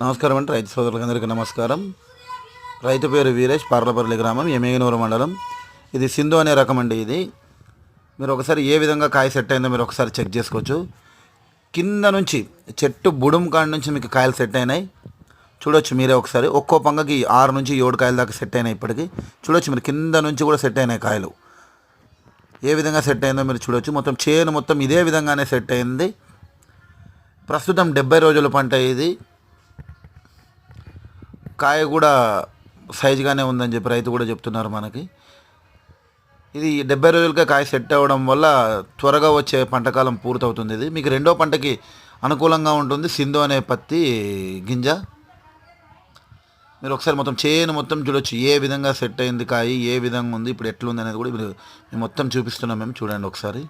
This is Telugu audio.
నమస్కారం అంటే రైతు సోదరులందరికీ నమస్కారం. రైతు పేరు వీరేష్ పార్లపల్లి గ్రామం ఎమేగనూరు మండలం. ఇది సింధు అనే రకం అండి ఇది. మీరు ఒకసారి ఏ విధంగా కాయ సెట్ అయిందో మీరు ఒకసారి చెక్ చేసుకోవచ్చు. కింద నుంచి చెట్టు బుడుం కాడ నుంచి మీకు కాయలు సెట్ అయినాయి. చూడొచ్చు మీరే ఒకసారి. ఒక్కో పంగకి ఆరు నుంచి ఏడు కాయల దాకా సెట్ అయినాయి ఇప్పటికి. చూడొచ్చు మీరు కింద నుంచి కూడా సెట్ అయినాయి కాయలు. ఏ విధంగా సెట్ అయిందో మీరు చూడొచ్చు. మొత్తం చేను మొత్తం ఇదే విధంగానే సెట్ అయింది. ప్రస్తుతం డెబ్బై రోజుల పంట ఇది. కాయ కూడా సైజుగానే ఉందని చెప్పి రైతు కూడా చెప్తున్నారు మనకి. ఇది డెబ్బై రోజులకే కాయ సెట్ అవ్వడం వల్ల త్వరగా వచ్చే పంటకాలం పూర్తవుతుంది ఇది. మీకు రెండో పంటకి అనుకూలంగా ఉంటుంది సింధు అనే పత్తి గింజ. మీరు ఒకసారి మొత్తం చేను మొత్తం చూడొచ్చు ఏ విధంగా సెట్ అయింది కాయ ఏ విధంగా ఉంది ఇప్పుడు ఎట్లుంది అనేది కూడా మీరు మేము మొత్తం చూపిస్తున్నాం మేము చూడండి ఒకసారి.